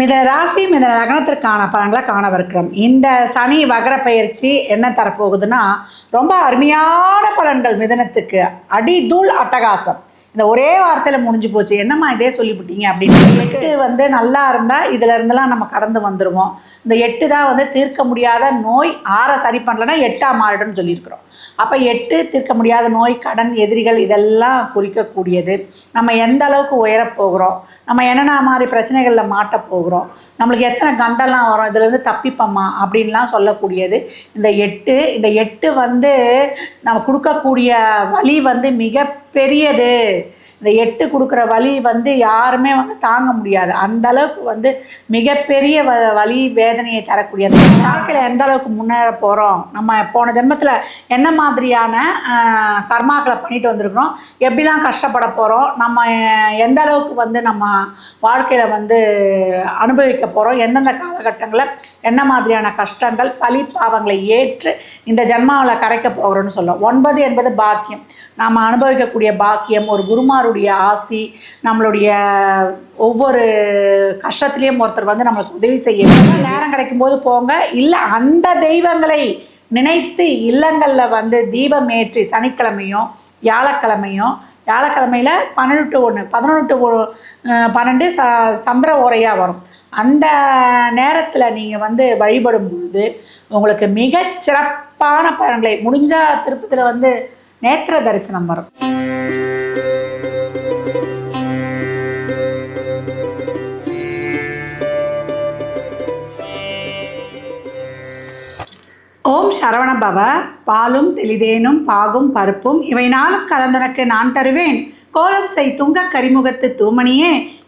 மித ராசி மித லக்னத்திற்கான பலன்களை காணவிருக்கிறோம். இந்த சனி வகர பயிற்சி என்ன தரப்போகுதுன்னா ரொம்ப அருமையான பலன்கள் மிதனத்துக்கு. அடிதூள் அட்டகாசம். இந்த ஒரே வார்த்தையில் முடிஞ்சு போச்சு. என்னம்மா இதே சொல்லிவிட்டீங்க அப்படின்னு எட்டு வந்து நல்லா இருந்தால் இதுல இருந்தெல்லாம் நம்ம கடந்து வந்துடுவோம் இந்த எட்டு தான் வந்து தீர்க்க முடியாத நோய் ஆற சரி பண்ணலன்னா எட்டா மாறிடும்னு சொல்லியிருக்கிறோம். அப்போ எட்டு தீர்க்க முடியாத நோய் கடன் எதிரிகள் இதெல்லாம் குறிக்கக்கூடியது. நம்ம எந்த அளவுக்கு உயரப் போகிறோம்? நம்ம என்னென்ன மாதிரி பிரச்சனைகளில் மாட்ட போகிறோம்? நம்மளுக்கு எத்தனை கண்டெல்லாம் வரும்? இதுலேருந்து தப்பிப்போமா? அப்படின்லாம் சொல்லக்கூடியது. இந்த எட்டு இந்த எட்டு வந்து நம்ம கொடுக்கக்கூடிய வழி வந்து மிக பெரியது. இந்த எட்டு கொடுக்குற வழி வந்து யாருமே வந்து தாங்க முடியாது. அந்த அளவுக்கு வந்து மிகப்பெரிய வ வலி வேதனையை தரக்கூடியது வாழ்க்கையில் எந்த அளவுக்கு முன்னேற போகிறோம் நம்ம போன ஜென்மத்தில் என்ன மாதிரியான கர்மாக்களை பண்ணிட்டு வந்திருக்கிறோம்? எப்படிலாம் கஷ்டப்பட போகிறோம் நம்ம எந்த அளவுக்கு வந்து நம்ம வாழ்க்கையில் வந்து அனுபவிக்க போகிறோம் எந்தெந்த காலகட்டங்களில் என்ன மாதிரியான கஷ்டங்கள் பழி பாவங்களை ஏற்று இந்த ஜென்மாவில் கரைக்க போகிறோம்னு சொல்லும் ஒன்பது என்பது பாக்கியம். நாம் அனுபவிக்கக்கூடிய பாக்கியம் ஒரு குருமாருடைய ஆசி நம்மளுடைய ஒவ்வொரு கஷ்டத்துலேயும் ஒருத்தர் வந்து நம்மளுக்கு உதவி செய்ய நேரம் கிடைக்கும் போது போங்க. இல்லை அந்த தெய்வங்களை நினைத்து இல்லங்களில் வந்து தீபம் ஏற்றி சனிக்கிழமையும் வியாழக்கிழமையும் வியாழக்கிழமையில் பன்னெண்டு டு ஒன்று பதினொன்று டு ஒ- பன்னெண்டு ச சந்திர ஓரையாக வரும். அந்த நேரத்தில் நீங்கள் வந்து வழிபடும் பொழுது உங்களுக்கு மிகச் சிறப்பான பலன்களை முடிஞ்சால் திருப்பதியில் வந்து நேத்திர தரிசனம் வரும். ஓம் சரவண பவ பாலும் தெளிதேனும் பாகும் பருப்பும் இவை நாளும் கலந்தனக்கு நான் தருவேன். கோலம் செய் துங்க கரிமுகத்து தூமணியே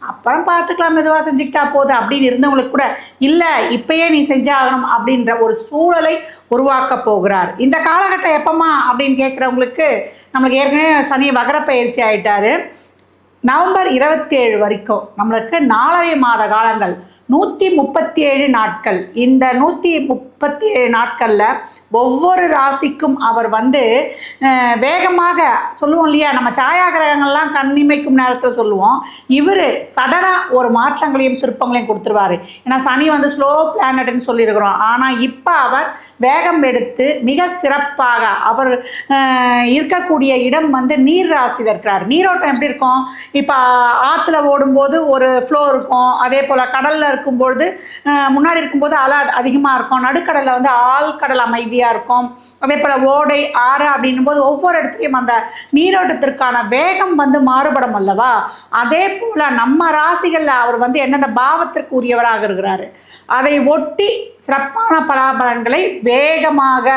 அப்புறம் பார்த்துக்கலாம் மெதுவாக செஞ்சுக்கிட்டா போதும் அப்படின்னு இருந்தவங்களுக்கு கூட இல்லை இப்பயே நீ செஞ்சாகணும் அப்படின்ற ஒரு சூழலை உருவாக்க போகிறார். இந்த காலகட்டம் எப்பமா அப்படின்னு கேட்குறவங்களுக்கு நம்மளுக்கு ஏற்கனவே சனி வகர பயிற்சி ஆகிட்டாரு நவம்பர் இருபத்தி ஏழு வரைக்கும் நம்மளுக்கு நாலரை மாத காலங்கள் நூற்றி முப்பத்தி ஏழு நாட்கள். இந்த நூற்றி முப் முப்பத்தி ஏழு நாட்களில் ஒவ்வொரு ராசிக்கும் அவர் வந்து வேகமாக சொல்லுவோம் இல்லையா? நம்ம சாயாகிரகங்கள்லாம் கண்ணிமைக்கும் நேரத்தில் சொல்லுவோம். இவர் சடனாக ஒரு மாற்றங்களையும் சிற்பங்களையும் கொடுத்துருவார். ஏன்னா சனி வந்து ஸ்லோ பிளானட்னு சொல்லியிருக்கிறோம். ஆனால் இப்போ அவர் வேகம் எடுத்து மிக சிறப்பாக அவர் இருக்கக்கூடிய இடம் வந்து நீர் ராசியில் இருக்கிறார். நீரோட்டம் எப்படி இருக்கும்? இப்போ ஆற்றுல ஓடும்போது ஒரு ஃப்ளோ இருக்கும். அதே போல் கடலில் இருக்கும்பொழுது முன்னாடி இருக்கும்போது அலை அதிகமாக இருக்கும். நடுக்கடலில் வந்து ஆழ்கடல் அமைதியாக இருக்கும். அதே போல் ஓடை ஆறு அப்படின்னும் போது ஒவ்வொரு இடத்துலையும் அந்த நீரோட்டத்திற்கான வேகம் வந்து மாறுபடும் அல்லவா? அதே போல் நம்ம ராசிகளில் அவர் வந்து எந்தெந்த பாவத்திற்கு உரியவராக இருக்கிறாரு? அதை ஒட்டி சிறப்பான பலாபலன்களை வேகமாக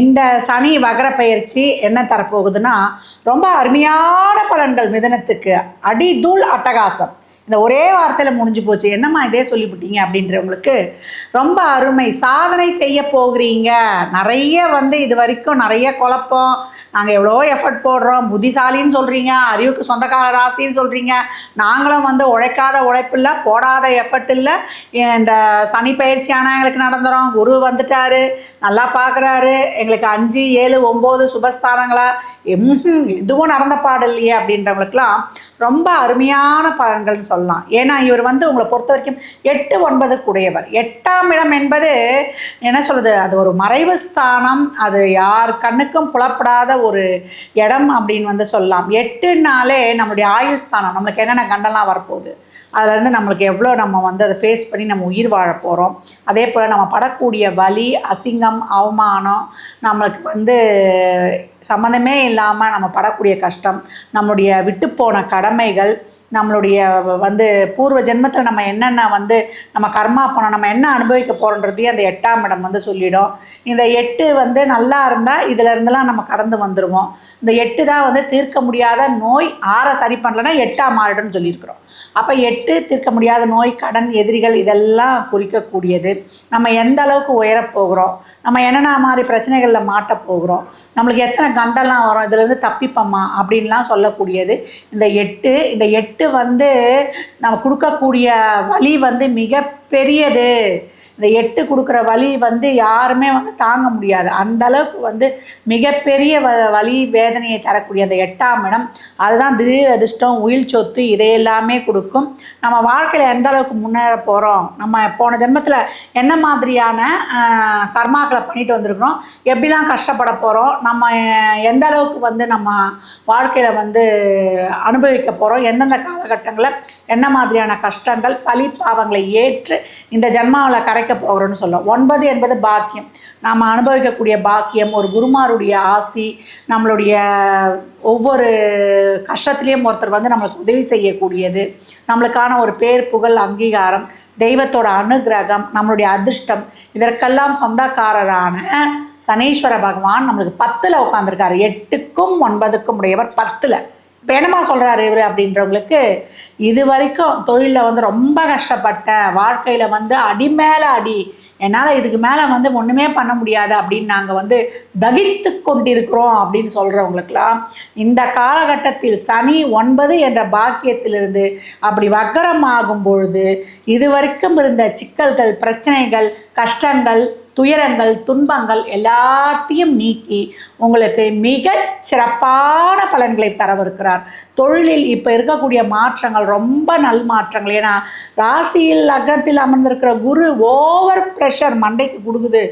இந்த சனி வகர பயிற்சி என்ன தரப்போகுதுன்னா ரொம்ப அருமையான பலன்கள் மிதனத்துக்கு. அடிதூள் அட்டகாசம். இந்த ஒரே வார்த்தையில் முடிஞ்சு போச்சு. என்னம்மா இதே சொல்லிவிட்டீங்க அப்படின்றவங்களுக்கு ரொம்ப அருமை. சாதனை செய்ய போகிறீங்க. நிறைய வந்து இது வரைக்கும் நிறைய குழப்பம். நாங்கள் எவ்வளோ எஃபர்ட் போடுறோம். புத்திசாலின்னு சொல்கிறீங்க அறிவுக்கு சொந்தக்கார ராசின்னு சொல்கிறீங்க நாங்களும் வந்து உழைக்காத உழைப்பு இல்லை போடாத எஃபர்ட் இல்லை. இந்த சனி பயிற்சியான எங்களுக்கு நடந்துடும் குரு வந்துட்டாரு. நல்லா பார்க்குறாரு எங்களுக்கு அஞ்சு ஏழு ஒம்பது சுபஸ்தானங்களா? எதுவும் நடந்த பாடு இல்லையே அப்படின்றவங்களுக்குலாம் ரொம்ப அருமையான பலன்கள்னு சொல்லலாம். ஏன்னா இவர் வந்து உங்களை பொறுத்த வரைக்கும் எட்டு ஒன்பது கூடையவர் எட்டாம் இடம் என்பது என்ன சொல்கிறது அது ஒரு மறைவு ஸ்தானம். அது யார் கண்ணுக்கும் புலப்படாத ஒரு இடம் அப்படின்னு வந்து சொல்லலாம். எட்டுனாலே நம்மளுடைய ஆயுள் ஸ்தானம். நம்மளுக்கு என்னென்ன கண்டெல்லாம் வரப்போகுது? அதுலேருந்து நம்மளுக்கு எவ்வளோ நம்ம வந்து அதை ஃபேஸ் பண்ணி நம்ம உயிர் வாழ போகிறோம் அதே போல் நம்ம படக்கூடிய வலி அசிங்கம் அவமானம் நம்மளுக்கு வந்து சம்மந்தமே இல்லாமல் நம்ம படக்கூடிய கஷ்டம் நம்மளுடைய விட்டுப்போன கடமைகள் நம்மளுடைய வந்து பூர்வ ஜென்மத்தில் நம்ம என்னென்ன வந்து நம்ம கர்மா போனோம் நம்ம என்ன அனுபவிக்க போகிறோன்றதையும் அந்த எட்டாம் இடம் வந்து சொல்லிடும். இந்த எட்டு வந்து நல்லா இருந்தால் இதிலருந்துலாம் நம்ம கடந்து வந்துடுவோம் இந்த எட்டு தான் வந்து தீர்க்க முடியாத நோய் ஆறை சரி பண்ணலன்னா எட்டாம் மாறிடும்னு சொல்லியிருக்கிறோம். அப்போ எட்டு தீர்க்க முடியாத நோய் கடன் எதிரிகள் இதெல்லாம் குறிக்கக்கூடியது. நம்ம எந்த அளவுக்கு உயரப் போகிறோம்? நம்ம என்னென்ன மாதிரி பிரச்சனைகளில் மாட்ட போகிறோம்? நம்மளுக்கு எத்தனை கண்டெல்லாம் வரும்? இதுலேருந்து தப்பிப்போம்மா அப்படின்லாம் சொல்லக்கூடியது. இந்த எட்டு இந்த எட்டு வந்து நம்ம கொடுக்கக்கூடிய வழி வந்து மிக பெரியது. இந்த எட்டு கொடுக்குற வலி வந்து யாருமே வந்து தாங்க முடியாது. அந்த அளவுக்கு வந்து மிகப்பெரிய வ வலி வேதனையை தரக்கூடிய அந்த எட்டாம் இடம் அதுதான் திடீர் அதிர்ஷ்டம் உயிர் சொத்து இதையெல்லாமே கொடுக்கும். நம்ம வாழ்க்கையில் எந்த அளவுக்கு முன்னேற போகிறோம் நம்ம போன ஜென்மத்தில் என்ன மாதிரியான கர்மாக்களை பண்ணிட்டு வந்திருக்கிறோம்? எப்படிலாம் கஷ்டப்பட போகிறோம் நம்ம எந்த அளவுக்கு வந்து நம்ம வாழ்க்கையில் வந்து அனுபவிக்க போகிறோம் எந்தெந்த காலகட்டங்களில் என்ன மாதிரியான கஷ்டங்கள் பழி பாவங்களை ஏற்று இந்த ஜென்மாவில் கரைக்க போகிறோம்னு சொல்லுவோம் ஒன்பது என்பது பாக்கியம். நாம் அனுபவிக்கக்கூடிய பாக்கியம் ஒரு குருமாருடைய ஆசி நம்மளுடைய ஒவ்வொரு கஷ்டத்துலேயும் ஒருத்தர் வந்து நம்மளுக்கு உதவி செய்யக்கூடியது. நம்மளுக்கான ஒரு பேர் புகழ் அங்கீகாரம் தெய்வத்தோட அனுகிரகம் நம்மளுடைய அதிர்ஷ்டம். இதற்கெல்லாம் சொந்தக்காரரான சனீஸ்வர பகவான் நம்மளுக்கு பத்தில் உட்காந்துருக்காரு எட்டுக்கும் ஒன்பதுக்கும் உடையவர் பத்தில். இப்போ என்னமா சொல்கிறாரு இவர் அப்படின்றவங்களுக்கு இது வரைக்கும் தொழிலில் வந்து ரொம்ப கஷ்டப்பட்டேன் வாழ்க்கையில் வந்து அடி மேலே அடி என்னால் இதுக்கு மேலே வந்து ஒன்றுமே பண்ண முடியாது அப்படின்னு நாங்கள் வந்து தகித்து கொண்டிருக்கிறோம் அப்படின்னு சொல்கிறவங்களுக்கெல்லாம் இந்த காலகட்டத்தில் சனி ஒன்பது என்ற பாக்கியத்திலிருந்து அப்படி வக்கரமாகும் பொழுது இதுவரைக்கும் இருந்த சிக்கல்கள் பிரச்சனைகள் கஷ்டங்கள் துயரங்கள் துன்பங்கள் எல்லாத்தையும் நீக்கி உங்களுக்கு மிக சிறப்பான பலன்களை தரவிருக்கிறார். தொழிலில் இப்போ இருக்கக்கூடிய மாற்றங்கள் ரொம்ப நல் மாற்றங்கள். ஏன்னா ராசியில் லக்னத்தில் அமர்ந்திருக்கிற குரு ஓவர் ப்ரெஷர் மண்டைக்கு கொடுக்குது.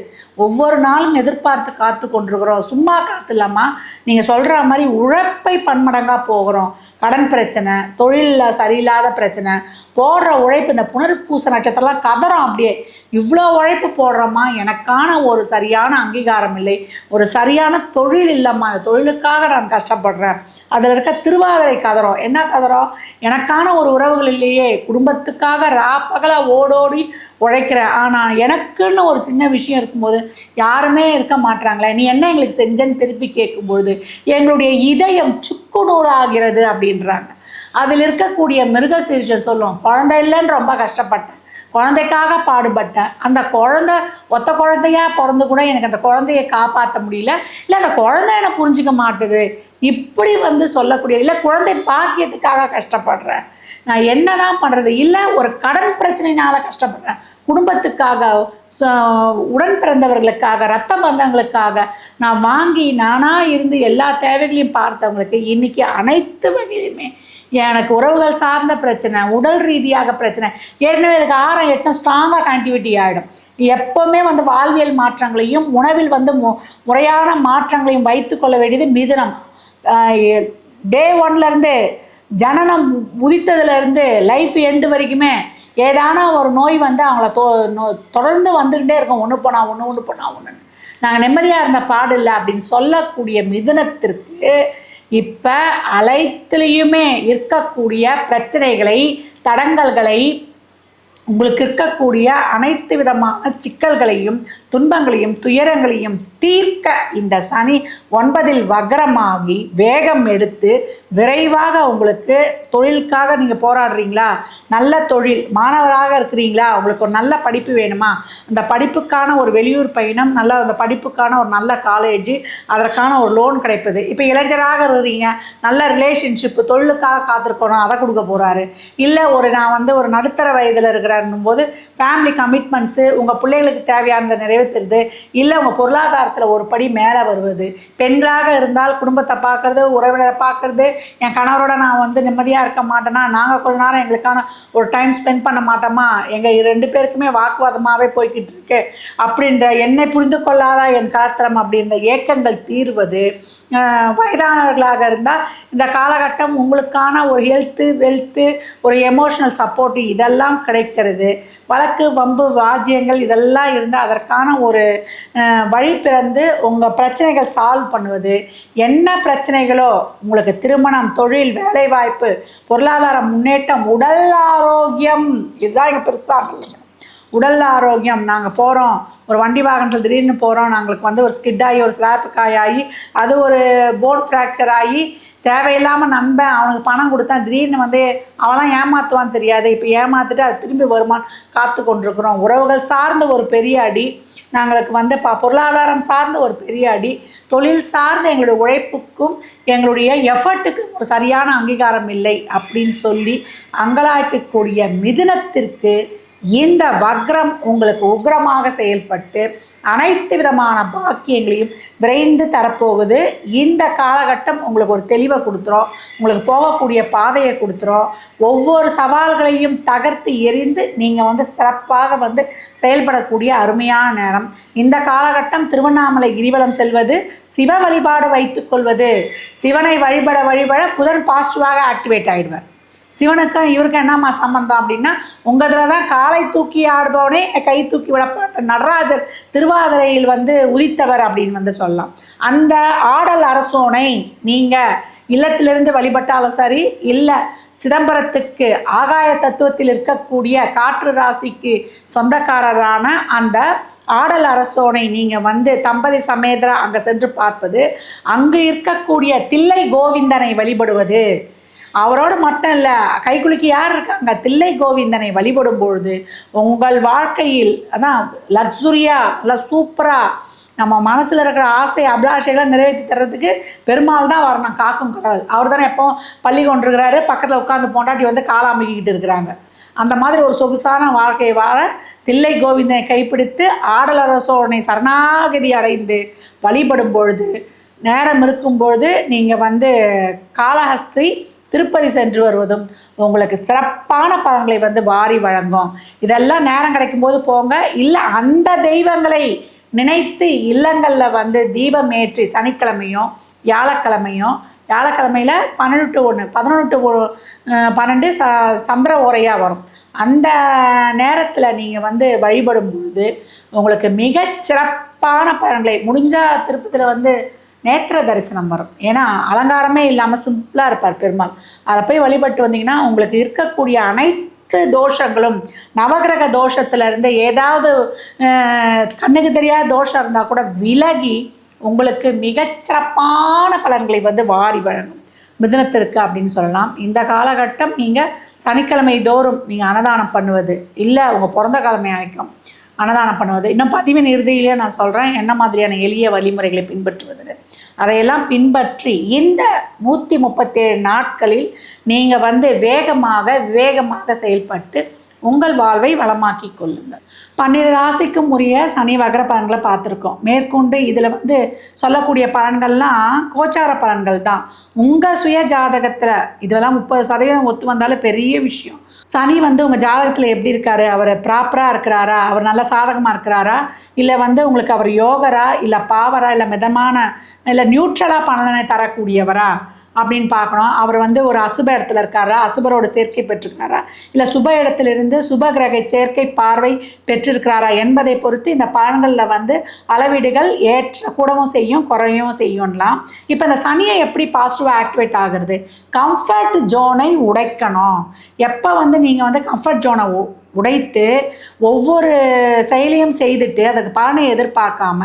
ஒவ்வொரு நாளும் எதிர்பார்த்து காத்து கொண்டிருக்கிறோம். சும்மா காத்து இல்லாமல் நீங்கள் சொல்கிற மாதிரி உழைப்பை பன்மடங்காக போகிறோம். கடன் பிரச்சனை தொழிலில் சரியில்லாத பிரச்சனை போடுற உழைப்பு இந்த புனர்பூச நட்சத்திரம்லாம் கதறோம் அப்படியே. இவ்வளோ உழைப்பு போடுறோமா எனக்கான ஒரு சரியான அங்கீகாரம் இல்லை. ஒரு சரியான தொழில் இல்லைம்மா அந்த தொழிலுக்காக நான் கஷ்டப்படுறேன். அதில் இருக்க திருவாதிரை கதறோம். என்ன கதறோம்? எனக்கான ஒரு உறவுகள் இல்லையே. குடும்பத்துக்காக ராப்பகலாக ஓடோடி உழைக்கிறேன். ஆனால் எனக்குன்னு ஒரு சின்ன விஷயம் இருக்கும்போது யாருமே இருக்க மாட்றாங்களே. நீ என்ன எங்களுக்கு செஞ்சேன்னு திருப்பி கேட்கும்பொழுது எங்களுடைய இதயம் சுக்குநூறாகிறது அப்படின்றாங்க. அதில் இருக்கக்கூடிய மிருகசீரிஷம் சொல்லும் குழந்தை இல்லைன்னு ரொம்ப கஷ்டப்பட்டேன். குழந்தைக்காக பாடுபட்டேன். அந்த குழந்தை ஒத்த குழந்தையா பிறந்து கூட எனக்கு அந்த குழந்தையை காப்பாற்ற முடியல. இல்லை அந்த குழந்தை என்னை புரிஞ்சிக்க மாட்டுது. இப்படி வந்து சொல்லக்கூடிய இல்லை குழந்தை பாக்கியத்துக்காக கஷ்டப்படுறேன். நான் என்ன தான் பண்ணுறது இல்லை ஒரு கடன் பிரச்சனையினால் கஷ்டப்படுறேன். குடும்பத்துக்காக ச- உடன் பிறந்தவர்களுக்காக ரத்த பந்தங்களுக்காக நான் வாங்கி நானாக இருந்து எல்லா தேவைகளையும் பார்த்தவங்களுக்கு இன்றைக்கி அனைத்து வகையிலுமே எனக்கு உறவுகள் சார்ந்த பிரச்சனை உடல் ரீதியாக பிரச்சனை. ஏற்கனவே இதுக்கு ஆரம் எட்டும் ஸ்ட்ராங்காக கனெக்டிவிட்டி ஆகிடும் எப்போவுமே வந்து வாழ்வியல் மாற்றங்களையும் உணவில் வந்து மு முறையான மாற்றங்களையும் வைத்துக்கொள்ள வேண்டியது மிதுனம். டே ஒன்லேருந்து ஜனனம் உதித்ததுலேருந்து லைஃப் எண்டு வரைக்குமே ஏதான ஒரு நோய் வந்து அவங்கள தொ நோ- தொடர்ந்து வந்துக்கிட்டே இருக்கும். ஒன்று போனால் ஒன்று ஒன்று போனால் ஒன்று நாங்கள் நிம்மதியாக இருந்த பாடு இல்லை அப்படின்னு சொல்லக்கூடிய மிதுனத்திற்கு இப்போ அனைத்துலேயுமே இருக்கக்கூடிய பிரச்சனைகளை தடங்கல்களை உங்களுக்கு இருக்கக்கூடிய அனைத்து விதமான சிக்கல்களையும் துன்பங்களையும் துயரங்களையும் தீர்க்க இந்த சனி ஒன்பதில் வக்ரமாகி வேகம் எடுத்து விரைவாக உங்களுக்கு தொழிலுக்காக நீங்கள் போராடுறீங்களா? நல்ல தொழில் மாணவராக இருக்கிறீங்களா? உங்களுக்கு ஒரு நல்ல படிப்பு வேணுமா? அந்த படிப்புக்கான ஒரு வெளியூர் பயணம் நல்ல அந்த படிப்புக்கான ஒரு நல்ல காலேஜ் அதற்கான ஒரு லோன் கிடைப்பது. இப்போ இளைஞராக இருக்கிறீங்க நல்ல ரிலேஷன்ஷிப்பு தொழிலுக்காக காத்திருக்கணும் அதை கொடுக்க போகிறாரு இல்லை ஒரு நான் வந்து ஒரு நடுத்தர வயதில் இருக்கிறேன்னும் போது ஃபேமிலி கமிட்மெண்ட்ஸு உங்கள் பிள்ளைகளுக்கு தேவையானதை நிறைவேற்றுறது இல்லை உங்கள் பொருளாதார அதிகாரத்தில் ஒரு படி மேலே வருவது. பெண்களாக இருந்தால் குடும்பத்தை பார்க்குறது உறவினரை பார்க்குறது என் கணவரோட நான் வந்து நிம்மதியாக இருக்க மாட்டேனா? நாங்கள் கொஞ்ச நேரம் எங்களுக்கான ஒரு டைம் ஸ்பெண்ட் பண்ண மாட்டோமா? எங்கள் ரெண்டு பேருக்குமே வாக்குவாதமாகவே போய்கிட்டு இருக்கு. அப்படின்ற என்னை புரிந்து கொள்ளாத என் காத்திரம் அப்படின்ற ஏக்கங்கள் தீர்வது. வயதானவர்களாக இருந்தால் இந்த காலகட்டம் உங்களுக்கான ஒரு ஹெல்த்து வெல்த்து ஒரு எமோஷனல் சப்போர்ட்டு இதெல்லாம் கிடைக்கிறது. வழக்கு வம்பு வாஜியங்கள் இதெல்லாம் இருந்தால் அதற்கான ஒரு ஆஹ் வந்து உங்கள் பிரச்சனைகள் சால்வ் பண்ணுவது என்ன பிரச்சனைகளோ உங்களுக்கு திருமணம் தொழில் வேலைவாய்ப்பு பொருளாதார முன்னேற்றம் உடல் ஆரோக்கியம் இதுதான் எங்கள் பெருசாக உடல் ஆரோக்கியம் நாங்கள் போகிறோம் ஒரு வண்டி வாகனத்தில் திடீர்னு போகிறோம் நாங்களுக்கு வந்து ஒரு ஸ்கிட் ஆகி ஒரு ஸ்லாப்பு காயாகி அது ஒரு போன் ஃப்ராக்சர் ஆகி தேவையில்லாமல் நம்பேன் அவனுக்கு பணம் கொடுத்தான் திடீர்னு வந்து அவெல்லாம் ஏமாற்றுவான்னு தெரியாது. இப்போ ஏமாற்றிட்டு அது திரும்பி வருமான்னு காத்து கொண்டிருக்கிறோம். உறவுகள் சார்ந்த ஒரு பெரிய அடி. நாங்களுக்கு வந்து ப பொருளாதாரம் சார்ந்த ஒரு பெரிய அடி. தொழில் சார்ந்த எங்களுடைய உழைப்புக்கும் எங்களுடைய எஃபர்ட்டுக்கும் ஒரு சரியான அங்கீகாரம் இல்லை அப்படின்னு சொல்லி அங்கலாய்க்கக்கூடிய மிதுனத்திற்கு இந்த வக்ரம் உங்களுக்கு உக்ரமாக செயல்பட்டு அனைத்து விதமான பாக்கியங்களையும் விரைந்து தரப்போகுது. இந்த காலகட்டம் உங்களுக்கு ஒரு தெளிவை கொடுத்துரும். உங்களுக்கு போகக்கூடிய பாதையை கொடுத்துரும். ஒவ்வொரு சவால்களையும் தகர்த்து எறிந்து நீங்கள் வந்து சிறப்பாக வந்து செயல்படக்கூடிய அருமையான நேரம். இந்த காலகட்டம் திருவண்ணாமலை கிரிவலம் செல்வது சிவ வழிபாடு வைத்துக்கொள்வது சிவனை வழிபட வழிபட புதன் பாசிட்டிவாக ஆக்டிவேட் ஆகிடுவார் சிவனுக்கும் இவருக்கும் என்னம்மா சம்பந்தம் அப்படின்னா உங்கள் இதில் தான் காலை தூக்கி ஆடுபவனே கை தூக்கி விடப்பட்ட நடராஜர் திருவாதிரையில் வந்து உதித்தவர் அப்படின்னு வந்து சொல்லலாம். அந்த ஆடல் அரசோனை நீங்கள் இல்லத்திலிருந்து வழிபட்டாலும் சரி இல்லை சிதம்பரத்துக்கு ஆகாய தத்துவத்தில் இருக்கக்கூடிய காற்று ராசிக்கு சொந்தக்காரரான அந்த ஆடல் அரசோனை நீங்கள் வந்து தம்பதி சமேதரா அங்கே சென்று பார்ப்பது அங்கு இருக்கக்கூடிய தில்லை கோவிந்தனை வழிபடுவது. அவரோடு மட்டும் இல்லை கைக்குலுக்கி யார் இருக்காங்க? தில்லை கோவிந்தனை வழிபடும் பொழுது உங்கள் வாழ்க்கையில் அதான் லக்ஸுரியாக நல்லா சூப்பராக நம்ம மனசில் இருக்கிற ஆசை அபிலாஷைகளை நிறைவேற்றி தர்றதுக்கு பெருமாள் தான் வரணும் காக்கும் கடவுள். அவர் தானே எப்போ பள்ளி கொண்டிருக்கிறாரு பக்கத்தில் உட்காந்து பொண்டாட்டி வந்து காலாமிக்கிட்டு இருக்கிறாங்க. அந்த மாதிரி ஒரு சொகுசான வாழ்க்கையை வாழ தில்லை கோவிந்தனை கைப்பிடித்து ஆடலரசோனை சரணாகதி அடைந்து வழிபடும் பொழுது நேரம் இருக்கும் பொழுது நீங்கள் வந்து காளஹஸ்தி திருப்பதி சென்று வருவதும் உங்களுக்கு சிறப்பான பலன்களை வந்து வாரி வழங்கும். இதெல்லாம் நேரம் கிடைக்கும்போது போங்க. இல்லை அந்த தெய்வங்களை நினைத்து இல்லங்களில் வந்து தீபம் ஏற்றி சனிக்கிழமையும் வியாழக்கிழமையும் வியாழக்கிழமையில் பன்னெண்டு டு ஒன்று பதினொன்று டு ஒ- பன்னெண்டு ச சந்திர ஓரையாக வரும். அந்த நேரத்தில் நீங்கள் வந்து வழிபடும் பொழுது உங்களுக்கு மிகச் சிறப்பான பலன்களை முடிஞ்சால் திருப்பதியில் வந்து நேத்திர தரிசனம் வரும். ஏன்னா அலங்காரமே இல்லாமல் சிம்பிளாக இருப்பார் பெருமாள். அதை போய் வழிபட்டு வந்தீங்கன்னா உங்களுக்கு இருக்கக்கூடிய அனைத்து தோஷங்களும் நவகிரக தோஷத்துல இருந்து ஏதாவது கண்ணுக்கு தெரியாத தோஷம் இருந்தால் கூட விலகி உங்களுக்கு மிகச்சிறப்பான பலன்களை வந்து வாரி வழங்கும். மிதினத்திற்கு அப்படின்னு சொல்லலாம். இந்த காலகட்டம் நீங்கள் சனிக்கிழமை தோறும் நீங்கள் அன்னதானம் பண்ணுவது. இல்லை உங்கள் பிறந்த கிழமை அழைக்கும் அன்னதானம் பண்ணுவது. இன்னும் பதிவின் இறுதியிலே நான் சொல்கிறேன் என்ன மாதிரியான எளிய வழிமுறைகளை பின்பற்றுவது. அதையெல்லாம் பின்பற்றி இந்த நூற்றி முப்பத்தேழு நாட்களில் நீங்கள் வந்து வேகமாக வேகமாக செயல்பட்டு உங்கள் வாழ்வை வளமாக்கி கொள்ளுங்கள். பன்னிரு ராசிக்கும் உரிய சனி வகர பலன்களை பார்த்துருக்கோம். மேற்கொண்டு இதில் வந்து சொல்லக்கூடிய பலன்கள்லாம் கோச்சார பலன்கள் தான். உங்கள் சுய ஜாதகத்தில் இதெல்லாம் முப்பது சதவீதம் ஒத்து வந்தாலும் பெரிய விஷயம். சனி வந்து உங்கள் ஜாதகத்தில் எப்படி இருக்காரு? அவர் ப்ராப்பராக இருக்கிறாரா? அவர் நல்ல சாதகமாக இருக்கிறாரா? இல்லை வந்து உங்களுக்கு அவர் யோகரா? இல்லை பாவரா? இல்லை மிதமான இல்லை நியூட்ரலாக பலனை தரக்கூடியவரா? அப்படின்னு பார்க்கணும். அவர் வந்து ஒரு அசுப இடத்துல இருக்காரா? அசுபரோட சேர்க்கை பெற்றிருக்காரா இல்லை சுப இடத்திலிருந்து சுப கிரக சேர்க்கை பார்வை பெற்றிருக்கிறாரா என்பதை பொறுத்து இந்த பலன்களில் வந்து அளவீடுகள் ஏற்ற கூடவும் செய்யும் குறையவும் செய்யும்லாம். இப்போ இந்த சனியை எப்படி பாசிட்டிவாக ஆக்டிவேட் ஆகுறது? கம்ஃபர்ட் ஜோனை உடைக்கணும். எப்போ வந்து நீங்கள் வந்து கம்ஃபர்ட் ஜோனை உடைத்து ஒவ்வொரு செயலையும் செய்துட்டு அதுக்கு பலனை எதிர்பார்க்காம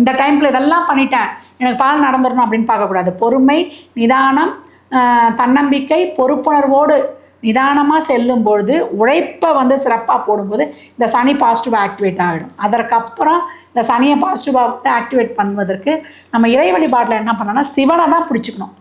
இந்த டைம்ல இதெல்லாம் பண்ணிட்டேன் எனக்கு பலன் நடந்துடணும் அப்படின்னு பார்க்கக்கூடாது. பொறுமை நிதானம் தன்னம்பிக்கை பொறுப்புணர்வோடு நிதானமாக செல்லும் பொழுது உழைப்பை வந்து சிறப்பாக போடும்போது இந்த சனி பாசிட்டிவாக ஆக்டிவேட் ஆகிடும். அதற்கப்புறம் இந்த சனியை பாசிட்டிவாக ஆக்டிவேட் பண்ணுவதற்கு நம்ம இறை வழிபாட்டில் என்ன பண்ணோம்னா சிவனை தான் பிடிச்சிக்கணும்.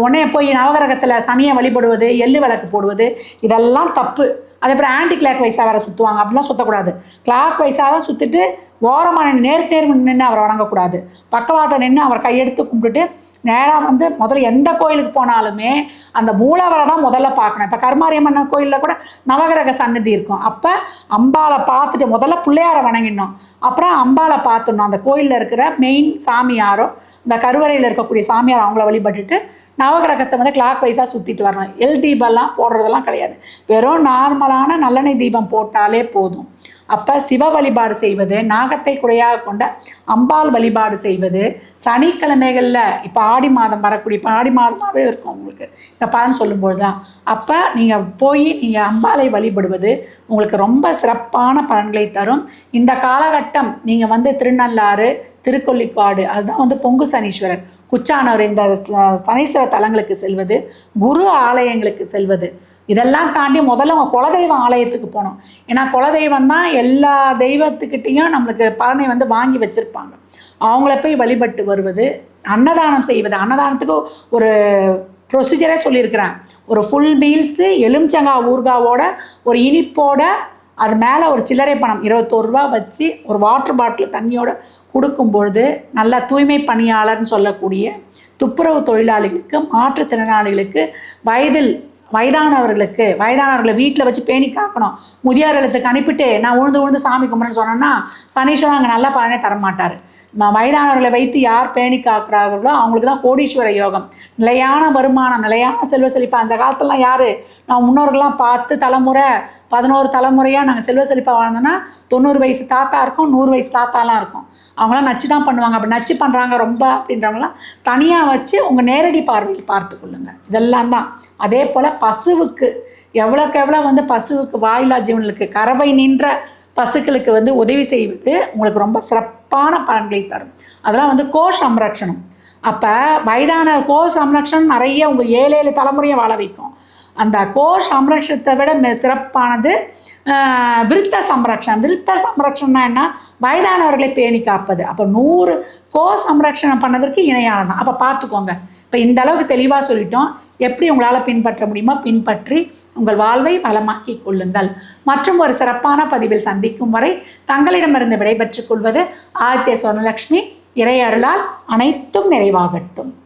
உடனே போய் நவகிரகத்தில் சனியை வழிபடுவது எள்ளு விளக்கு போடுவது இதெல்லாம் தப்பு. அதே அப்புறம் ஆன்டி கிளாக் வைஸாக வேறு சுற்றுவாங்க அப்படிலாம் சுற்றக்கூடாது கிளாக் வைஸாக தான் சுற்றிட்டு ஓரமாக நின்று நேருக்கு நேர் நின்று அவரை வணங்கக்கூடாது. பக்கவாட்டை நின்று அவர் கையெடுத்து கும்பிட்டுட்டு நேராக வந்து முதல்ல எந்த கோயிலுக்கு போனாலுமே அந்த மூலவரை தான் முதல்ல பார்க்கணும். இப்போ கருமாரியம்மன் கோயிலில் கூட நவகிரக சன்னதி இருக்கும். அப்போ அம்பாளை பார்த்துட்டு முதல்ல பிள்ளையாரை வணங்கிடணும். அப்புறம் அம்பாவை பார்த்துடணும். அந்த கோயிலில் இருக்கிற மெயின் சாமியாரோ இந்த கருவறையில் இருக்கக்கூடிய சாமியார் அவங்கள வழிபட்டுட்டு நவகிரகத்தை வந்து கிளாக் வைஸாக சுற்றிட்டு வரணும். எல் தீபம்லாம் போடுறதெல்லாம் கிடையாது. வெறும் நார்மலான நல்லெண்ணெய் தீபம் போட்டாலே போதும். அப்போ சிவ வழிபாடு செய்வது நாகத்தை குறையாக கொண்ட அம்பாள் வழிபாடு செய்வது சனிக்கிழமைகளில் இப்போ ஆடி மாதம் வரக்கூடிய இப்போ ஆடி மாதமாகவே இருக்கும் உங்களுக்கு. இந்த பலன் சொல்லும்போது தான் அப்போ நீங்கள் போய் நீங்கள் அம்பாளை வழிபடுவது உங்களுக்கு ரொம்ப சிறப்பான பலன்களை தரும். இந்த காலகட்டம் நீங்கள் வந்து திருநள்ளாறு திருக்கொள்ளிக்காடு அதுதான் வந்து பொங்கு சனீஸ்வரர் குச்சானவர் இந்த சனீஸ்வர தலங்களுக்கு செல்வது குரு ஆலயங்களுக்கு செல்வது. இதெல்லாம் தாண்டி முதல்ல அவங்க குலதெய்வம் ஆலயத்துக்கு போனோம். ஏன்னா குலதெய்வம் தான் எல்லா தெய்வத்துக்கிட்டேயும் நம்மளுக்கு பலனை வந்து வாங்கி வச்சுருப்பாங்க. அவங்கள போய் வழிபட்டு வருவது அன்னதானம் செய்வது. அன்னதானத்துக்கு ஒரு ப்ரொசீஜரே சொல்லியிருக்கிறேன். ஒரு ஃபுல் மீல்ஸு எலுமிச்சங்காய் ஊர்காவோட ஒரு இனிப்போட அது மேலே ஒரு சில்லறை பணம் இருபத்தோரு ரூபா வச்சு ஒரு வாட்டர் பாட்டில் தண்ணியோட கொடுக்கும்பொழுது நல்ல தூய்மை பணியாளர்னு சொல்லக்கூடிய துப்புரவு தொழிலாளிகளுக்கு மாற்றுத்திறனாளிகளுக்கு வயதில் வயதானவர்களுக்கு வயதானவர்களை வீட்டில் வச்சு பேணி காக்கணும். முதியோர் இல்லத்துக்கு அனுப்பிட்டு நான் உழுந்து உழுந்து சாமி கும்பிட்றேன்னு சொன்னேன்னா சனீஸ்வரன் அங்கே நல்ல பலனே தரமாட்டார். வயதானவர்களை வைத்து யார் பேணி காக்கிறார்களோ அவங்களுக்கு தான் கோடீஸ்வர யோகம். நிலையான வருமானம் நிலையான செல்வ செழிப்பு. அந்த காலத்துலலாம் யார்? நான் முன்னோர்கள்லாம் பார்த்து தலைமுறை பதினோரு தலைமுறையாக நாங்கள் செல்வ செழிப்பாக வாழ்ந்தோன்னா தொண்ணூறு வயசு தாத்தா இருக்கும் நூறு வயசு தாத்தாலாம் இருக்கும். அவங்களாம் நச்சு தான் பண்ணுவாங்க. அப்படி நச்சு பண்ணுறாங்க ரொம்ப அப்படின்றவங்களாம் தனியாக வச்சு உங்கள் நேரடி பார்வையில் பார்த்துக்கொள்ளுங்க இதெல்லாம் தான். அதே போல் பசுவுக்கு எவ்வளோக்கு எவ்வளோ வந்து பசுவுக்கு வாயிலா ஜீவனுக்கு கறவை நின்ற பசுக்களுக்கு வந்து உதவி செய்வது உங்களுக்கு ரொம்ப சிறப்பான பலன்களை தரும். அதெல்லாம் வந்து கோ சம்ரட்சணம். அப்போ வயதான கோ சம்ரட்சணம் நிறைய உங்கள் ஏழு ஏழு தலைமுறையை வாழ வைக்கும். அந்த கோ சம்ரட்சத்தை விட மிக சிறப்பானது விருத்த சம்ரக்ஷணம் விருத்த சம்ரட்சணம்னா என்ன? வயதானவர்களை பேணி காப்பது. அப்போ நூறு கோ சம்ரட்சணம் பண்ணதற்கு இணையானதான் அப்போ பார்த்துக்கோங்க. இப்போ இந்த அளவுக்கு தெளிவாக சொல்லிட்டோம். எப்படி உங்களால் பின்பற்ற முடியுமோ பின்பற்றி உங்கள் வாழ்வை வளமாக்கிக் கொள்ளுங்கள். மற்றும் ஒரு சிறப்பான பதிவில் சந்திக்கும் வரை தங்களிடமிருந்து விடைபெற்றுக் கொள்வது ஆதித்ய சுவர்ணலட்சுமி இறை அருளால் அனைத்தும் நிறைவாகட்டும்.